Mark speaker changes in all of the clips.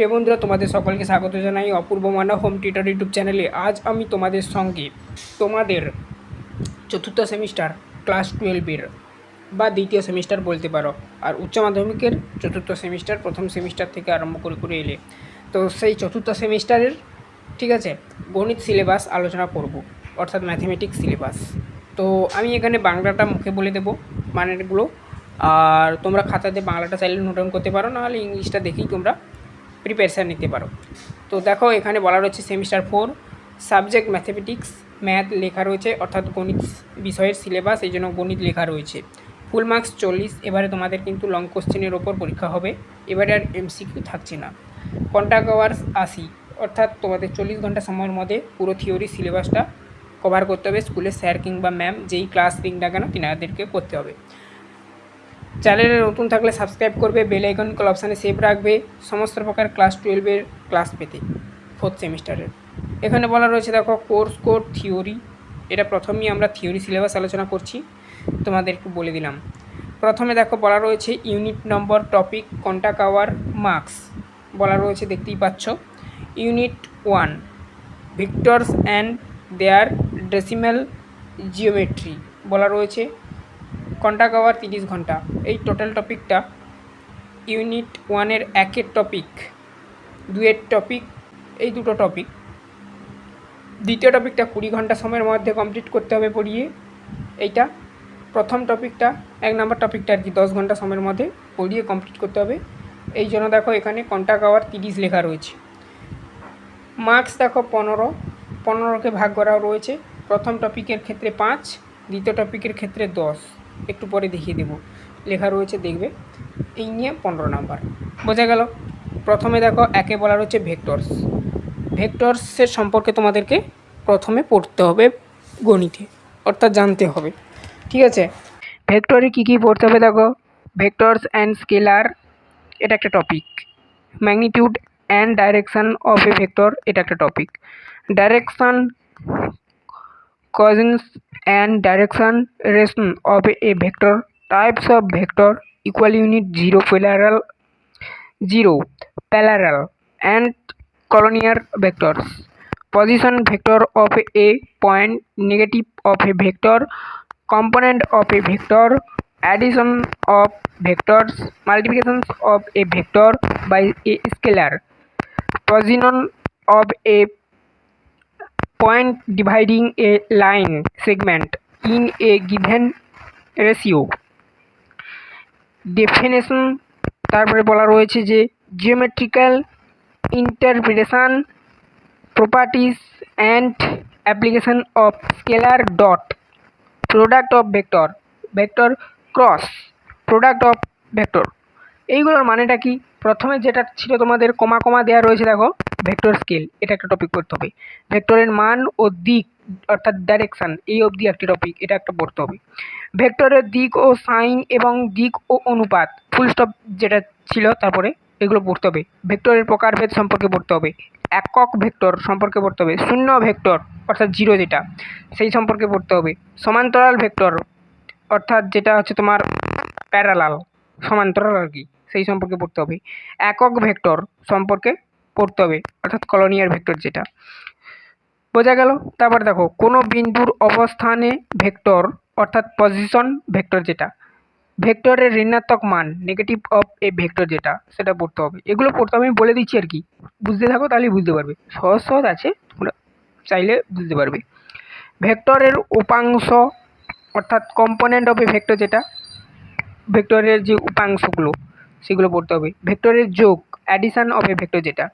Speaker 1: প্রিয় বন্ধুরা, তোমাদের সকলকে স্বাগত জানাই Apurba Manab home tutor YouTube চ্যানেলে। আজ আমি তোমাদের সঙ্গে তোমাদের চতুর্থ সেমিস্টার ক্লাস টুয়েলভের বা দ্বিতীয় সেমিস্টার বলতে পারো আর উচ্চ মাধ্যমিকের চতুর্থ সেমিস্টার, প্রথম সেমিস্টার থেকে আরম্ভ করে করে এলে। তো সেই চতুর্থ সেমিস্টারের, ঠিক আছে, গণিত সিলেবাস আলোচনা করব, অর্থাৎ ম্যাথমেটিক্স সিলেবাস। তো আমি এখানে বাংলাটা মুখে বলে দেবো, মানেরগুলো। আর তোমরা খাতাতে বাংলাটা চাইলে নোট ডাউন করতে পারো, নাহলে ইংলিশটা দেখেই তোমরা প্রিপারেশান নিতে পারো। তো দেখো, এখানে বলা রয়েছে semester four subject mathematics math লেখা রয়েছে, অর্থাৎ গণিত বিষয়ের সিলেবাস এই জন্য গণিত লেখা রয়েছে। ফুল মার্কস চল্লিশ, এবারে তোমাদের কিন্তু লং কোশ্চেনের ওপর পরীক্ষা হবে, এবারে আর এমসিকিউ থাকছে না। কন্ট্যাক্ট আওয়ার্স আশি, অর্থাৎ তোমাদের চল্লিশ ঘণ্টা সময়ের মধ্যে পুরো থিওরি সিলেবাসটা কভার করতে হবে স্কুলের স্যার কিংবা ম্যাম যেই ক্লাস দিন না কেন, তিনাদেরকে করতে হবে। চ্যানেলে নতুন থাকলে সাবস্ক্রাইব করবে, বেল আইকন কল অপশানে সেভ রাখবে, সমস্ত প্রকার ক্লাস টুয়েলভের ক্লাস পেতে ফোর্থ সেমিস্টারের এখানে বলা রয়েছে, দেখো কোর্স কোড থিওরি এটা প্রথমেই আমরা থিওরি সিলেবাস আলোচনা করছি, তোমাদের একটু বলে দিলাম। প্রথমে দেখো, বলা রয়েছে unit number topic contact hour marks বলা রয়েছে, দেখতেই পাচ্ছ unit one vectors and their decimal geometry বলা রয়েছে কন্টাক্ট আওয়ার তিরিশ ঘণ্টা। এই টোটাল টপিকটা ইউনিট ওয়ানের একের টপিক দুয়ের টপিক এই দুটো টপিক দ্বিতীয় টপিকটা কুড়ি ঘণ্টা সময়ের মধ্যে কমপ্লিট করতে হবে পড়িয়ে। এইটা প্রথম টপিকটা এক নম্বর টপিকটা আর কি, দশ ঘণ্টা সময়ের মধ্যে পড়িয়ে কমপ্লিট করতে হবে। এই জন্য দেখো এখানে কন্টাক্ট আওয়ার তিরিশ লেখা রয়েছে। মার্কস দেখো পনেরো, পনেরোকে ভাগ করা রয়েছে। প্রথম টপিকের ক্ষেত্রে পাঁচ, দ্বিতীয় টপিকের ক্ষেত্রে দশ। একটু পরে দেখিয়ে দেবো। লেখা রয়েছে দেখবে এই নিয়ে পনেরো নাম্বার। বোঝা গেল? প্রথমে দেখো, একে বলা রয়েছে ভেক্টরস। ভেক্টরসের সম্পর্কে তোমাদেরকে প্রথমে পড়তে হবে গণিতে, অর্থাৎ জানতে হবে। ঠিক আছে? ভেক্টরে কী কী পড়তে হবে দেখো? ভেক্টরস অ্যান্ড স্কেলার, এটা একটা topic. Magnitude and direction of a vector, এটা একটা topic. Direction coordinates and direction relation of a vector types of vector equal unit zero parallel zero parallel and collinear vectors. Position vector of a point negative of a vector component of a vector addition of vectors multiplications of a vector by a scalar. Position of a point dividing a line segment in a given ratio. Definition তারপরে বলা রয়েছে যে geometrical interpretation properties and application of scalar dot product of vector vector cross product of vector এইগুলোর মানেটা কি? প্রথমে যেটা ছিল তোমাদের কমা কমা দেওয়া রয়েছে, দেখো ভেক্টর স্কেল এটা একটা টপিক পড়তে হবে। ভেক্টরের মান ও দিক, অর্থাৎ ডাইরেকশান এই অবধি একটি টপিক এটা একটা পড়তে হবে। ভেক্টরের দিক ও সাইন এবং দিক ও অনুপাত ফুল স্টপ যেটা ছিল তারপরে, এগুলো পড়তে হবে। ভেক্টরের প্রকারভেদ সম্পর্কে পড়তে হবে। একক ভেক্টর সম্পর্কে পড়তে হবে। শূন্য ভেক্টর অর্থাৎ জিরো যেটা, সেই সম্পর্কে পড়তে হবে। সমান্তরাল ভেক্টর অর্থাৎ যেটা হচ্ছে তোমার প্যারালাল সমান্তরাল আর কি। সেই সম্পর্কে পড়তে হবে। একক ভেক্টর সম্পর্কে পড়তে হবে, অর্থাৎ কলোনিয়ার ভেক্টর যেটা। বোঝা গেল? তারপর দেখো, কোনো বিন্দুর অবস্থানে ভেক্টর, অর্থাৎ পজিশন ভেক্টর যেটা, ভেক্টরের ঋণাত্মক মান নেগেটিভ অফ এ ভেক্টর যেটা, সেটা পড়তে হবে। এগুলো পড়তে আমি বলে দিচ্ছি আর কি। বুঝতে থাকো, তাহলেই বুঝতে পারবে। সহজ সহজ আছে, তোমরা চাইলে বুঝতে পারবে। ভেক্টরের উপাংশ, অর্থাৎ কম্পোনেন্ট অফ এ ভেক্টর যেটা, ভেক্টরের যে উপাংশগুলো সেগুলো পড়তে হবে। ভেক্টরের যোগ অ্যাডিশান অফ এ ভেক্টর যেটা।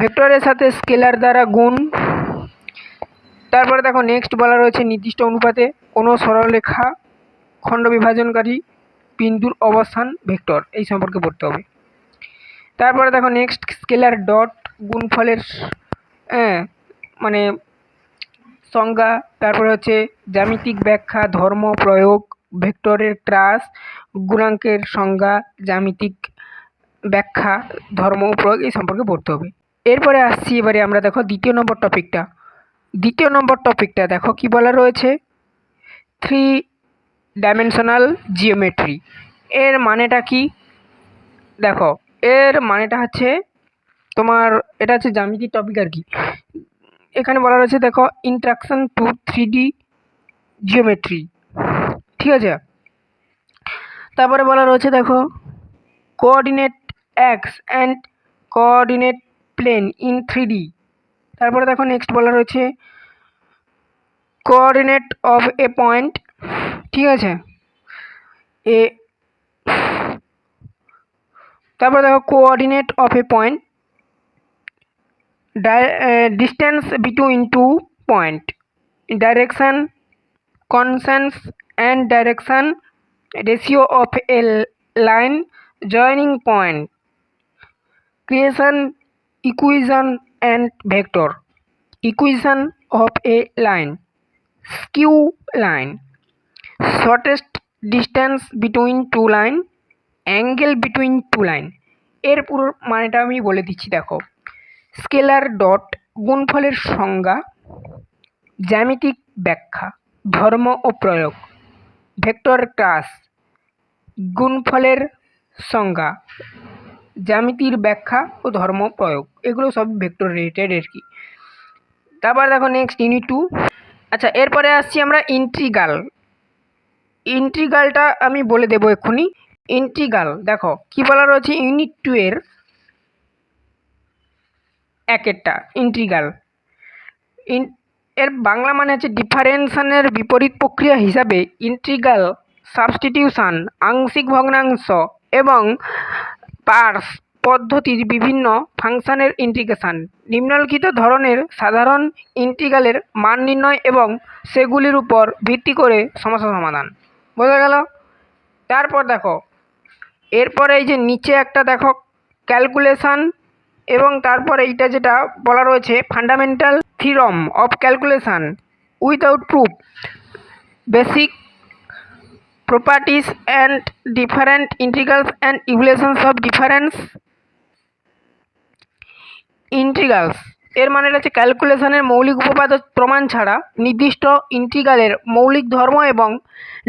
Speaker 1: ভেক্টরের সাথে স্কেলার দ্বারা গুণ। তারপরে দেখো নেক্সট বলা রয়েছে নির্দিষ্ট অনুপাতে কোনো সরলরেখা, খণ্ড বিভাজনকারী বিন্দুর অবস্থান ভেক্টর, এই সম্পর্কে পড়তে হবে। তারপরে দেখো নেক্সট স্কেলার ডট গুণফলের হ্যাঁ মানে সংজ্ঞা। তারপরে হচ্ছে জ্যামিতিক ব্যাখ্যা, ধর্ম, প্রয়োগ, ভেক্টরের ট্রাস গুণাঙ্কের সংজ্ঞা, জ্যামিতিক ব্যাখ্যা, ধর্ম প্রয়োগ এই সম্পর্কে পড়তে হবে। এরপরে আসছি এবারে আমরা দেখো দ্বিতীয় নম্বর টপিকটা। দ্বিতীয় নম্বর টপিকটা দেখো কি বলা রয়েছে? থ্রি ডাইমেনশনাল জিওমেট্রি এর মানেটা কি? দেখো, এর মানেটা হচ্ছে তোমার, এটা হচ্ছে জ্যামিতিক টপিক আর কি। এখানে বলা রয়েছে দেখো introduction to three D geometry ঠিক আছে? তারপরে বলা রয়েছে, দেখো coordinate axes and coordinate plane in three তারপরে দেখো নেক্সট বলা রয়েছে কোঅর্ডিনেট অফ এ পয়েন্ট ঠিক আছে? এ তারপরে দেখো coordinate of a point distance between two points direction cosines and direction ratio of a line joining point creation equation and vector equation of a line skew line shortest distance between two line angle between two line এর পুরো মানেটা আমি বলে দিচ্ছি দেখো scalar dot গুণফলের সংজ্ঞা জ্যামিতিক ব্যাখ্যা ধর্ম ও প্রয়োগ ভেক্টর ক্লাস গুণফলের সংজ্ঞা, জ্যামিতির ব্যাখ্যা ও ধর্ম প্রয়োগ। এগুলো সব ভেক্টর রিলেটেড আর কি? তারপর দেখো নেক্সট ইউনিট টু আচ্ছা এরপরে আসছি আমরা ইন্ট্রিগাল ইন্ট্রিগালটা আমি বলে দেবো এক্ষুনি। ইন্ট্রিগাল দেখো, কি বলা রয়েছে? ইউনিট টু এর একেরটা ইন্ট্রিগাল ইন এর বাংলা মানে হচ্ছে ডিফারেন্সনের বিপরীত প্রক্রিয়া হিসাবে ইন্ট্রিগাল সাবস্টিটিউশন আংশিক ভগ্নাংশ এবং পার্স পদ্ধতির বিভিন্ন ফাংশনের ইন্টিগ্রেশন নিম্নলিখিত ধরনের সাধারণ ইন্টিগ্রালের মান নির্ণয় এবং সেগুলির উপর ভিত্তি করে সমস্যা সমাধান। বোঝা গেল? তারপর দেখো, এরপরে এই যে নিচে একটা দেখো ক্যালকুলেশন এবং তারপরে এইটা যেটা বলা রয়েছে fundamental theorem of calculation without proof. Basic properties and different integrals and equations of difference integrals এর মানে হচ্ছে ক্যালকুলেশনের মৌলিক উপপাদ্য প্রমাণ ছাড়া নির্দিষ্ট ইন্টিগ্রালের মৌলিক ধর্ম এবং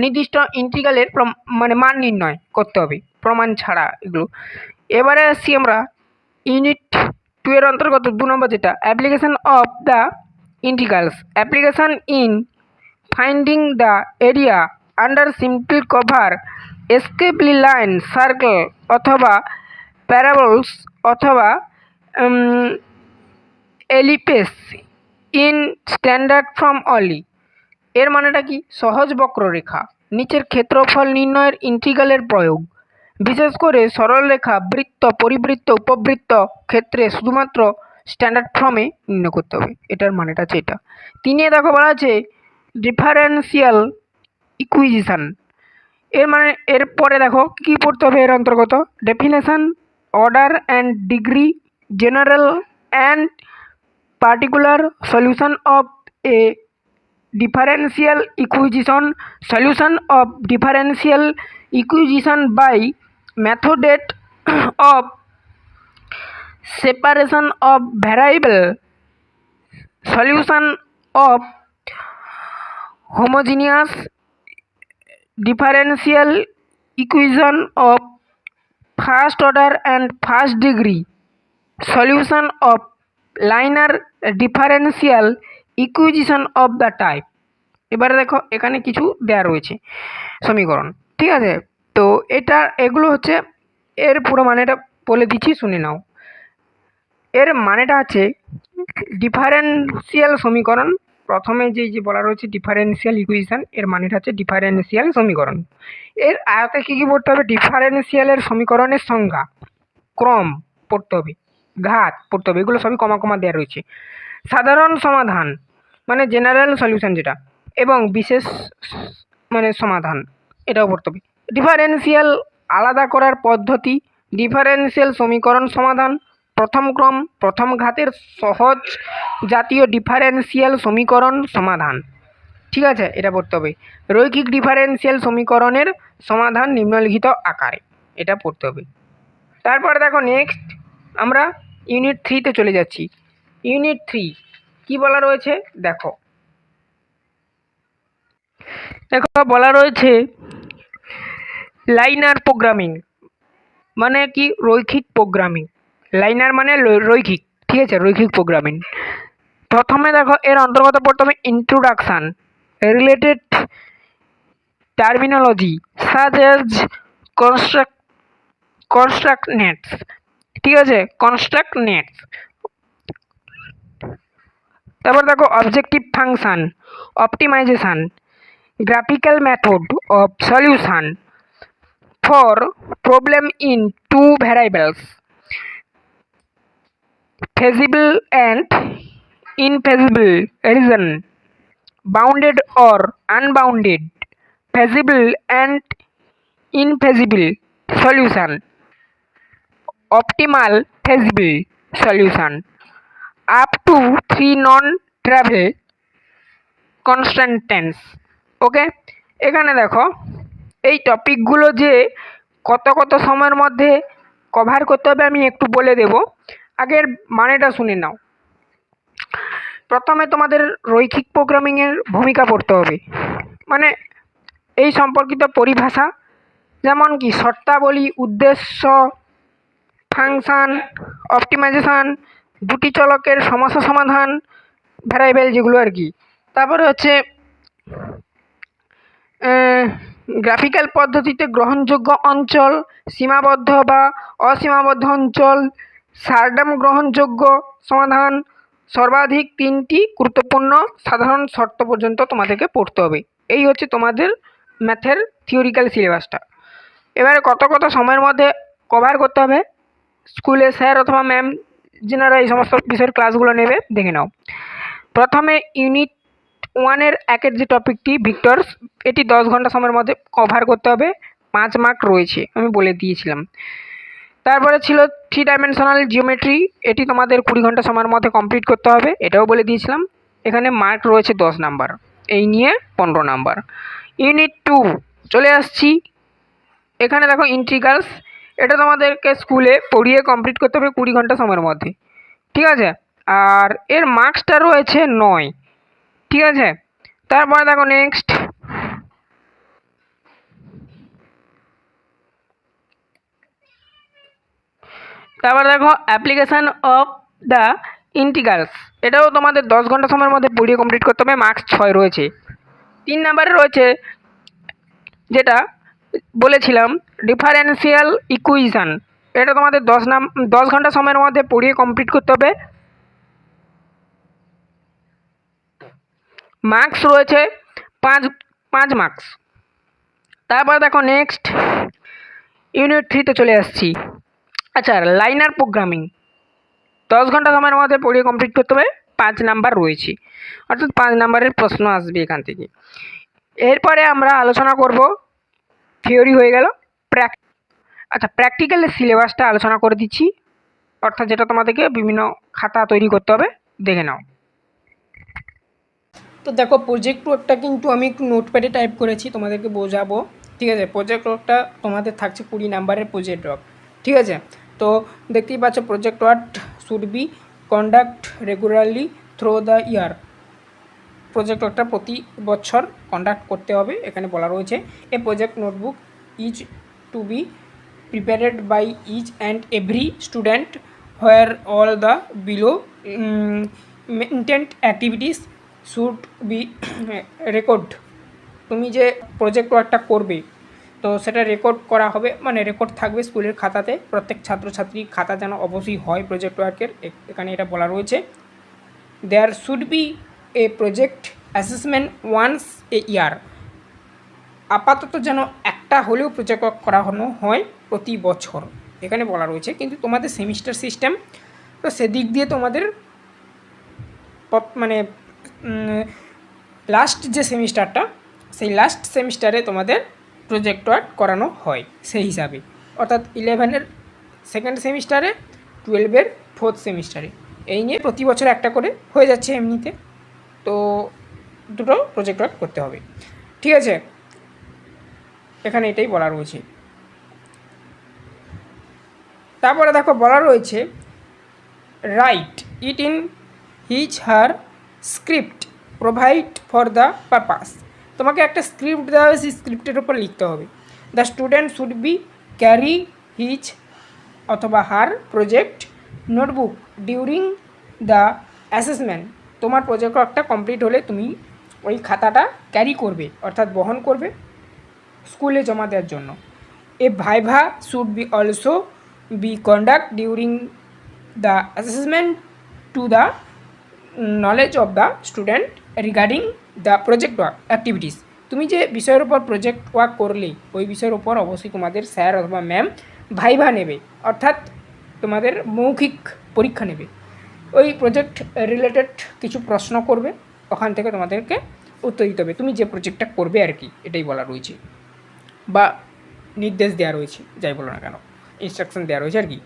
Speaker 1: নির্দিষ্ট ইন্টিগ্রালের মানে মান নির্ণয় করতে হবে, প্রমাণ ছাড়া এগুলো। এবারে আসছি আমরা ইউনিট টু এর অন্তর্গত দু নম্বর যেটা application of the integrals application in finding the area under simple curves especially line circle অথবা প্যারাবলস অথবা এলিপেস ইন স্ট্যান্ডার্ড ফ্রম অলি এর মানেটা কি? সহজ বক্ররেখা, নিচের ক্ষেত্রফল নির্ণয়ের ইন্টিগ্রালের প্রয়োগ। বিশেষ করে সরলরেখা বৃত্ত, পরিবৃত্ত, উপবৃত্ত ক্ষেত্রে শুধুমাত্র স্ট্যান্ডার্ড ফর্মে নির্ণয় করতে হবে। এটার মানেটা হচ্ছে এটা। তিনে দেখো বলা আছে ডিফারেন্সিয়াল ইকুইজিশান এর মানে এরপরে দেখো, কী পড়তে হবে এর অন্তর্গত? Definition order and degree general and particular solution of a differential equation solution of differential equation by method of separation of variable solution of homogeneous differential equation of first order and first degree solution of linear differential equation of the type এবারে দেখো, এখানে কিছু দেওয়া রয়েছে সমীকরণ। ঠিক আছে? তো এটা, এগুলো হচ্ছে, এর পুরো মানেটা বলে দিচ্ছি, শুনে নাও। এর মানেটা আছে ডিফারেন্সিয়াল সমীকরণ, প্রথমে যে যে বলা রয়েছে ডিফারেন্সিয়াল ইকুয়েশান এর মানেটা হচ্ছে ডিফারেন্সিয়াল সমীকরণ। এর আয়তে কী কী পড়তে হবে? ডিফারেন্সিয়ালের সমীকরণের সংজ্ঞা, ক্রম পড়তে হবে, ঘাত পড়তে হবে, এগুলো সবই কমা কমা দেওয়া রয়েছে। সাধারণ সমাধান মানে জেনারেল সলিউশন যেটা, এবং বিশেষ মানে সমাধান, এটাও পড়তে হবে। ডিফারেন্সিয়াল আলাদা করার পদ্ধতি ডিফারেন্সিয়াল সমীকরণ সমাধান, প্রথম ক্রম, প্রথম ঘাতের সহজ জাতীয় ডিফারেন্সিয়াল সমীকরণ সমাধান। ঠিক আছে, এটা পড়তে হবে। রৈখিক ডিফারেন্সিয়াল সমীকরণের সমাধান নিম্নলিখিত আকারে, এটা পড়তে হবে। তারপর দেখো নেক্সট আমরা ইউনিট থ্রিতে চলে যাচ্ছি। ইউনিট থ্রি কী বলা রয়েছে? দেখো। দেখো, বলা রয়েছে লাইনার প্রোগ্রামিং মানে কি? রৈখিক প্রোগ্রামিং লাইনার মানে রৈখিক। ঠিক আছে, রৈখিক প্রোগ্রামিং প্রথমে দেখো, এর অন্তর্গত প্রথমে introduction related terminology such as construct construct nets ঠিক আছে কনস্ট্রাক্ট নেটস তারপর দেখো objective function optimization graphical method of solution for problem in two variables feasible and infeasible reason bounded or unbounded feasible and infeasible solution optimal feasible solution up to three non travel constants okay এখানে দেখো এই টপিকগুলো যে কত কত সময়ের মধ্যে cover করতে হবে আমি একটু বলে দেব। আগের মানেটা শুনে নাও। প্রথমে তোমাদের রৈখিক প্রোগ্রামিংয়ের ভূমিকা পড়তে হবে। মানে এই সম্পর্কিত পরিভাষা যেমন কি শর্তাবলী, উদ্দেশ্য, ফাংশান, অপটিমাইজেশান, দুটি চলকের সমস্যা সমাধান ভ্যারাইবেল যেগুলো আর কি। তারপরে হচ্ছে গ্রাফিক্যাল পদ্ধতিতে গ্রহণযোগ্য অঞ্চল, সীমাবদ্ধ বা অসীমাবদ্ধ অঞ্চল, সারডাম গ্রহণযোগ্য সমাধান, সর্বাধিক তিনটি গুরুত্বপূর্ণ সাধারণ শর্ত পর্যন্ত তোমাদেরকে পড়তে হবে। এই হচ্ছে তোমাদের ম্যাথের থিওরিক্যাল সিলেবাসটা এবারে কত কত সময়ের মধ্যে কভার করতে হবে? স্কুলে স্যার অথবা ম্যাম যেনারা এই সমস্ত বিষয়ের ক্লাসগুলো নেবে, দেখে নাও। প্রথমে ইউনিট ওয়ানের একের যে টপিকটি ভিক্টরস এটি দশ ঘণ্টা সময়ের মধ্যে কভার করতে হবে। পাঁচ মার্ক রয়েছে, আমি বলে দিয়েছিলাম। তারপরে ছিল থ্রি ডাইমেনশনাল জিওমেট্রি এটি তোমাদের কুড়ি ঘণ্টা সময়ের মধ্যে কমপ্লিট করতে হবে, এটাও বলে দিয়েছিলাম। এখানে মার্ক রয়েছে দশ নাম্বার, এই নিয়ে পনেরো নাম্বার। ইউনিট টু চলে আসছি। এখানে দেখো ইন্ট্রিগালস এটা তোমাদেরকে স্কুলে পড়িয়ে কমপ্লিট করতে হবে কুড়ি ঘণ্টা সময়ের মধ্যে। ঠিক আছে? আর এর মার্কসটা রয়েছে নয়। ঠিক আছে? তারপরে দেখো নেক্সট তারপর দেখো অ্যাপ্লিকেশান অফ দ্য ইন্টিগ্রালস এটাও তোমাদের দশ ঘণ্টা সময়ের মধ্যে পড়িয়ে কমপ্লিট করতে হবে মার্কস ছয় রয়েছে। তিন নাম্বারে রয়েছে, যেটা বলেছিলাম ডিফারেন্সিয়াল ইকুইশন এটা তোমাদের দশ নাম দশ ঘণ্টা সময়ের মধ্যে পড়িয়ে কমপ্লিট করতে হবে মার্কস রয়েছে, পাঁচ পাঁচ মার্কস তারপর দেখো নেক্সট ইউনিট থ্রিতে চলে আসছি। আচ্ছা লাইনার প্রোগ্রামিং দশ ঘণ্টা সময়ের মধ্যে পড়িয়ে কমপ্লিট করতে হবে, পাঁচ নাম্বার রয়েছে। অর্থাৎ পাঁচ নাম্বারের প্রশ্ন আসবে এখান থেকে। এরপরে আমরা আলোচনা করব থিওরি হয়ে গেল প্র্যাক আচ্ছা প্র্যাকটিক্যালের সিলেবাসটা আলোচনা করে দিচ্ছি। অর্থাৎ যেটা তোমাদেরকে বিভিন্ন খাতা তৈরি করতে হবে, দেখে নাও। তো দেখো প্রজেক্ট ওয়ার্কটা কিন্তু আমি নোটপ্যাডে টাইপ করেছি, তোমাদেরকে বোঝাবো। ঠিক আছে প্রজেক্ট ওয়ার্কটা তোমাদের থাকছে কুড়ি নাম্বারের প্রজেক্ট ওয়ার্ক ঠিক আছে, তো দেখতেই পাচ্ছ project work should be conduct regularly through the year project ওয়ার্কটা প্রতি বছর কন্ডাক্ট করতে হবে, এখানে বলা রয়েছে। A project notebook is to be prepared by each and every student where all the below mentioned activities should be record তুমি যে প্রজেক্ট ওয়ার্কটা করবে, তো সেটা রেকর্ড করা হবে মানে রেকর্ড থাকবে স্কুলের খাতাতে। প্রত্যেক ছাত্রছাত্রী খাতা যেন অবশ্যই হয় প্রজেক্ট ওয়ার্কের এখানে এটা বলা রয়েছে। There should be a project assessment once a year আপাতত যেন একটা হলেও প্রজেক্ট ওয়ার্ক করানো হয় প্রতি বছর। এখানে বলা রয়েছে, কিন্তু তোমাদের সেমিস্টার সিস্টেম তো সেদিক দিয়ে তোমাদের মানে লাস্ট যে সেমিস্টারটা, সেই লাস্ট সেমিস্টারে তোমাদের প্রজেক্ট ওয়ার্ক করানো হয়, সেই হিসাবে। অর্থাৎ ইলেভেনের সেকেন্ড সেমিস্টারে টুয়েলভের ফোর্থ সেমিস্টারে। এই নিয়ে প্রতি বছর একটা করে হয়ে যাচ্ছে এমনিতে। তো দুটো প্রজেক্ট ওয়ার্ক করতে হবে। ঠিক আছে? এখানে এটাই বলা রয়েছে। তারপরে দেখো বলা রয়েছে write it in his her script provide for the purpose তোমাকে একটা স্ক্রিপ্ট দেওয়া হবে সেই স্ক্রিপ্টের উপর লিখতে হবে। The student should be carry his অথবা her project notebook during the assessment তোমার প্রজেক্ট ওয়ার্কটা কমপ্লিট হলে তুমি ওই খাতাটা ক্যারি করবে, অর্থাৎ বহন করবে স্কুলে জমা দেওয়ার জন্য। A viva should be also be conduct during the assessment to the knowledge of the student regarding the project work activities তুমি যে বিষয়ের উপর প্রজেক্ট ওয়ার্ক করলে, ওই বিষয়ের উপর অবশ্যই তোমাদের স্যার অথবা ম্যাম ভাইভা নেবে। অর্থাৎ তোমাদের মৌখিক পরীক্ষা নেবে। ওই প্রজেক্ট রিলেটেড কিছু প্রশ্ন করবে, ওখান থেকে তোমাদেরকে উত্তর দিতে হবে। তুমি যে প্রজেক্টটা করবে আর কি, এটাই বলা রয়েছে। বা নির্দেশ দেওয়া রয়েছে, যাই বলো না কেন ইনস্ট্রাকশন দেওয়া রয়েছে আর কি।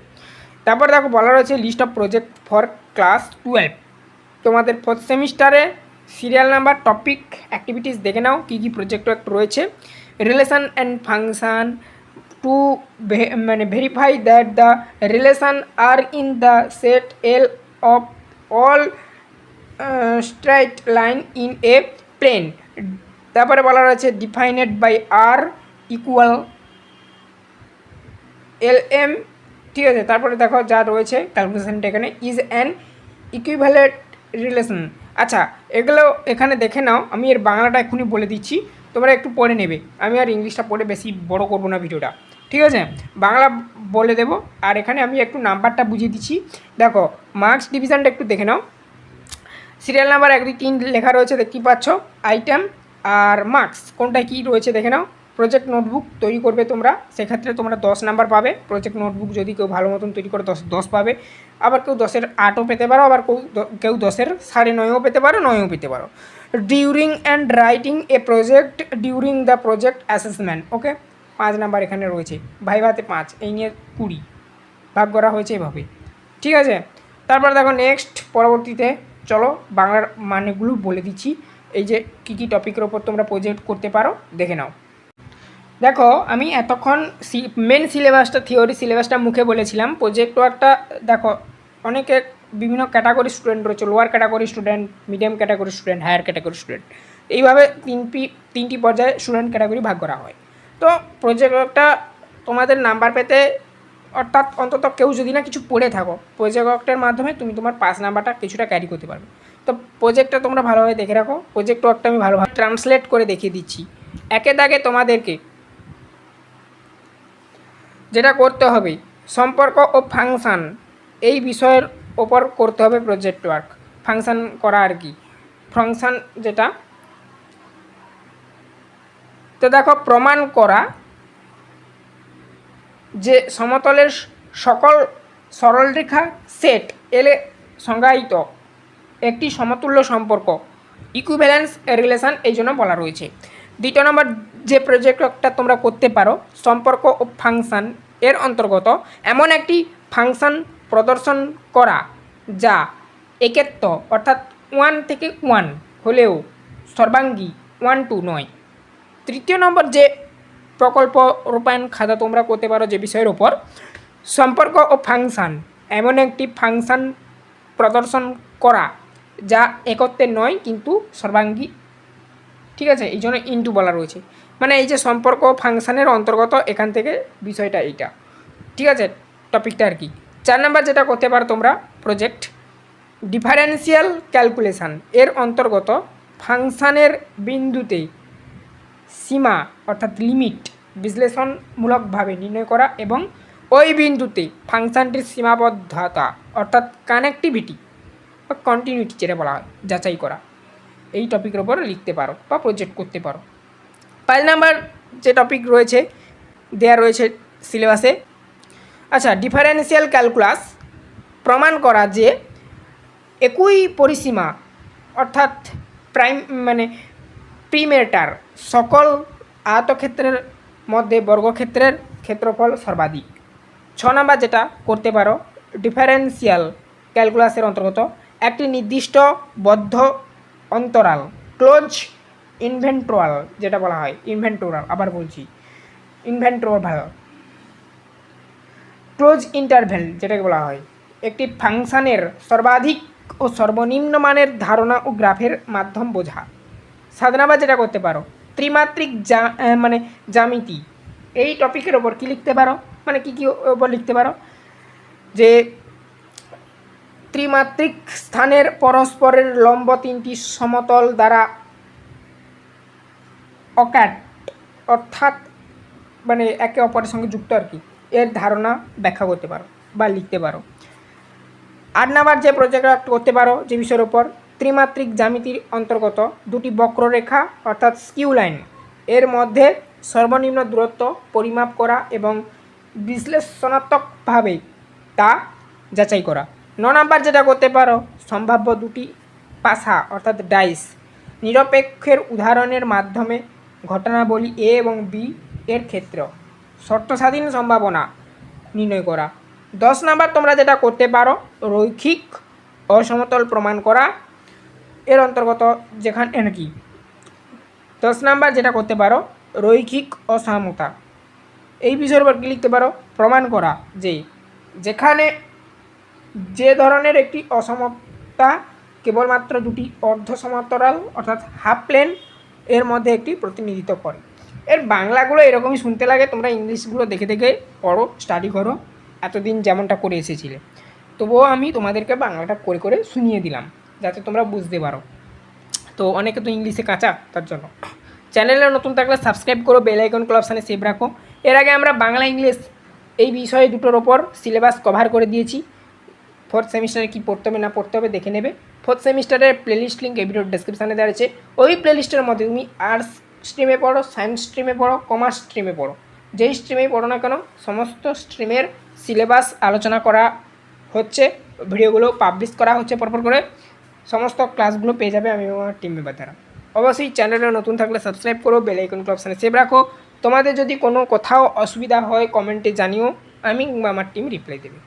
Speaker 1: তারপর দেখো বলা রয়েছে list of project for class twelve তোমাদের ফোর্থ সেমিস্টারে সিরিয়াল নাম্বার টপিক অ্যাক্টিভিটিস দেখে নাও, কী কী প্রজেক্ট রয়েছে। রিলেশান অ্যান্ড ফাংশান টু মানে verify that the relation R in the set L of all straight line in a plane তারপরে বলা রয়েছে defined by R equal L M ঠিক আছে? তারপরে দেখো যা রয়েছে ক্যালকুলেশনটা এখানে ইজ অ্যান ইকুইভ্যালেন্ট রিলেশন। আচ্ছা এগুলো এখানে দেখে নাও, আমি এর বাংলাটা এক্ষুনি বলে দিচ্ছি, তোমরা একটু পড়ে নেবে। আমি আর ইংলিশটা পড়ে বেশি বড় করব না ভিডিওটা। ঠিক আছে? বাংলা বলে দেবো, আর এখানে আমি একটু নাম্বারটা বুঝিয়ে দিচ্ছি। দেখো মার্কস ডিভিশনটা একটু দেখে নাও। সিরিয়াল নাম্বার এক দুই তিন লেখা রয়েছে, দেখতেই পাচ্ছ। আইটেম আর মার্কস কোনটা কী রয়েছে দেখে নাও। প্রজেক্ট নোটবুক তৈরি করবে তোমরা। সেক্ষেত্রে তোমরা দশ নাম্বার পাবে। প্রজেক্ট নোটবুক যদি কেউ ভালো মতন তৈরি করে, দশ দশ পাবে। আবার কেউ দশের আটও পেতে পারো, আবার কেউ কেউ দশের সাড়ে নয়ও পেতে পারো, নয়ও পেতে পারো। During and writing a project during the project assessment okay পাঁচ নাম্বার এখানে রয়েছে। ভাইভাতে পাঁচ, এই নিয়ে কুড়ি। ভাগ করা হয়েছে এভাবে। ঠিক আছে? তারপর দেখো নেক্সট পরবর্তীতে চলো বাংলার মানেগুলো বলে দিচ্ছি। এই যে কী কী টপিকের ওপর তোমরা প্রজেক্ট করতে পারো, দেখে নাও। দেখো, আমি এতক্ষণ সি মেন সিলেবাসটা থিওরি সিলেবাসটা মুখে বলেছিলাম। প্রজেক্ট ওয়ার্কটা দেখো, অনেকে বিভিন্ন ক্যাটাগরি স্টুডেন্ট রয়েছে lower category student medium category student higher category student এইভাবে তিনটি তিনটি পর্যায়ে স্টুডেন্ট ক্যাটাগরি ভাগ করা হয়। তো প্রজেক্ট ওয়ার্কটা তোমাদের নাম্বার পেতে, অর্থাৎ অন্তত কেউ যদি না কিছু পড়ে থাকো প্রজেক্ট ওয়ার্কটার মাধ্যমে তুমি তোমার পাস নাম্বারটা কিছুটা ক্যারি করতে পারবে। তো প্রজেক্টটা তোমরা ভালোভাবে দেখে রাখো। প্রজেক্ট ওয়ার্কটা আমি ভালোভাবে ট্রান্সলেট করে দেখিয়ে দিচ্ছি। একে দাগে তোমাদেরকে যেটা করতে হবে, সম্পর্ক ও ফাংশান, এই বিষয়ের ওপর করতে হবে প্রজেক্ট ওয়ার্ক ফাংশান করা আর কি। ফাংশান যেটা, তো দেখো প্রমাণ করা যে সমতলের সকল সরলরেখা সেট এলে সংজ্ঞায়িত একটি সমতুল্য সম্পর্ক ইকুইভ্যালেন্স রিলেশন এই জন্য বলা রয়েছে। দ্বিতীয় নম্বর যে প্রজেক্টটা তোমরা করতে পারো, সম্পর্ক ও ফাংশান এর অন্তর্গত এমন একটি ফাংশন প্রদর্শন করা যা একেত্ব অর্থাৎ ওয়ান থেকে ওয়ান হলেও সর্বাঙ্গী ওয়ান টু নয়। তৃতীয় নম্বর যে প্রকল্প রূপায়ণ খাতা তোমরা করতে পারো যে বিষয়ের ওপর সম্পর্ক ও ফাংশন এমন একটি ফাংশন প্রদর্শন করা যা একত্রে নয় কিন্তু সর্বাঙ্গী ঠিক আছে? এই জন্য ইন্টু বলা রয়েছে। মানে এই যে সম্পর্ক ফাংশানের অন্তর্গত এখান থেকে বিষয়টা এইটা। ঠিক আছে? টপিকটা আর কি। চার নাম্বার যেটা করতে পারো তোমরা প্রজেক্ট ডিফারেন্সিয়াল ক্যালকুলেশান এর অন্তর্গত ফাংশানের বিন্দুতে সীমা অর্থাৎ লিমিট বিশ্লেষণমূলকভাবে নির্ণয় করা এবং ওই বিন্দুতে ফাংশানটির সীমাবদ্ধতা অর্থাৎ কানেক্টিভিটি বা কন্টিনিউটি যেটা বলা হয়, যাচাই করা। এই টপিকের ওপর লিখতে পারো বা প্রজেক্ট করতে পারো। পাঁচ নাম্বার যে টপিক রয়েছে, দেয়া রয়েছে সিলেবাসে আচ্ছা ডিফারেন্সিয়াল ক্যালকুলাস প্রমাণ করা যে একই পরিসীমা, অর্থাৎ প্রাইম মানে প্রিমেটার সকল আয়তক্ষেত্রের মধ্যে বর্গক্ষেত্রের ক্ষেত্রফল সর্বাধিক। ছ নম্বর যেটা করতে পারো ডিফারেন্সিয়াল ক্যালকুলাসের অন্তর্গত একটি নির্দিষ্ট বদ্ধ অন্তরাল ক্লোজ ইনভেন্ট্রাল যেটা বলা হয় ইনভেন্টোরাল আবার বলছি ইনভেন্ট্রাল ক্লোজ ইন্টারভেল যেটাকে বলা হয়, একটি ফাংশানের সর্বাধিক ও সর্বনিম্ন মানের ধারণা ও গ্রাফের মাধ্যম বোঝা। সাত নাম্বার যেটা করতে পারো, ত্রিমাত্রিক যা মানে জ্যামিতি। এই টপিকের ওপর কি লিখতে পারো? মানে কি কি ওপর লিখতে পারো? যে ত্রিমাত্রিক স্থানের পরস্পরের লম্ব তিনটি সমতল দ্বারা অক্যাট অর্থাৎ মানে একে অপরের সঙ্গে যুক্ত আর কি। এর ধারণা ব্যাখ্যা করতে পারো বা লিখতে পারো। আট নাম্বার যে প্রজেক্ট করতে পারো, যে বিষয়ের ওপর ত্রিমাত্রিক জ্যামিতির অন্তর্গত দুটি বক্ররেখা, অর্থাৎ স্কিউ লাইন এর মধ্যে সর্বনিম্ন দূরত্ব পরিমাপ করা এবং বিশ্লেষণাত্মকভাবে তা যাচাই করা। ন নাম্বার যেটা করতে পারো, সম্ভাব্য দুটি পাশা, অর্থাৎ ডাইস নিরপেক্ষের উদাহরণের মাধ্যমে ঘটনাবলী এ এবং বি এর ক্ষেত্র। শর্ত স্বাধীন সম্ভাবনা নির্ণয় করা। দশ নাম্বার তোমরা যেটা করতে পারো, রৈখিক অসমতল প্রমাণ করা। এর অন্তর্গত যেখানে নাকি? দশ নাম্বার যেটা করতে পারো, রৈখিক অসমতা। এই বিষয়ের উপর কি লিখতে পারো? প্রমাণ করা যে যেখানে যে ধরনের একটি অসমতা কেবলমাত্র দুটি অর্ধ সমান্তরাল অর্থাৎ হাফ প্লেন এর মধ্যে একটি প্রতিনিধিত্ব করে। এর বাংলাগুলো এরকমই শুনতে লাগে, তোমরা ইংলিশগুলো দেখে দেখে পড়ো স্টাডি করো, এতদিন যেমনটা করে এসেছিলে। তবুও আমি তোমাদেরকে বাংলাটা করে করে শুনিয়ে দিলাম, যাতে তোমরা বুঝতে পারো। তো অনেকে তো ইংলিশে কাঁচা, তার জন্য। চ্যানেলে নতুন থাকলে সাবস্ক্রাইব করো বেল আইকন ক্লাব সেভ রাখো। এর আগে আমরা বাংলা, ইংলিশ এই বিষয়ে দুটোর ওপর সিলেবাস কভার করে দিয়েছি। ফোর্থ সেমিস্টারে কী পড়তে হবে না পড়তে হবে দেখে নেবে। ফোর্থ সেমিস্টারের প্লেলিস্ট লিঙ্ক এই ভিডিওর ডেসক্রিপশানে দেওয়া আছে ওই প্লেলিস্টের মধ্যে তুমি আর্টস স্ট্রিমে পড়ো সায়েন্স স্ট্রিমে পড়ো কমার্স স্ট্রিমে পড়ো। যেই স্ট্রিমেই পড়ো না কেন, সমস্ত স্ট্রিমের সিলেবাস আলোচনা করা হচ্ছে ভিডিওগুলো পাবলিশ করা হচ্ছে পরপর করে। সমস্ত ক্লাসগুলো পেয়ে যাবে আমি আমার টিম মেম্বার দ্বারা। অবশ্যই চ্যানেলে নতুন থাকলে সাবস্ক্রাইব করো বেল আইকন অপশানে সেভ রাখো। তোমাদের যদি কোনো কোথাও অসুবিধা হয় কমেন্টে জানিও, আমি আমার টিম রিপ্লাই দেবে।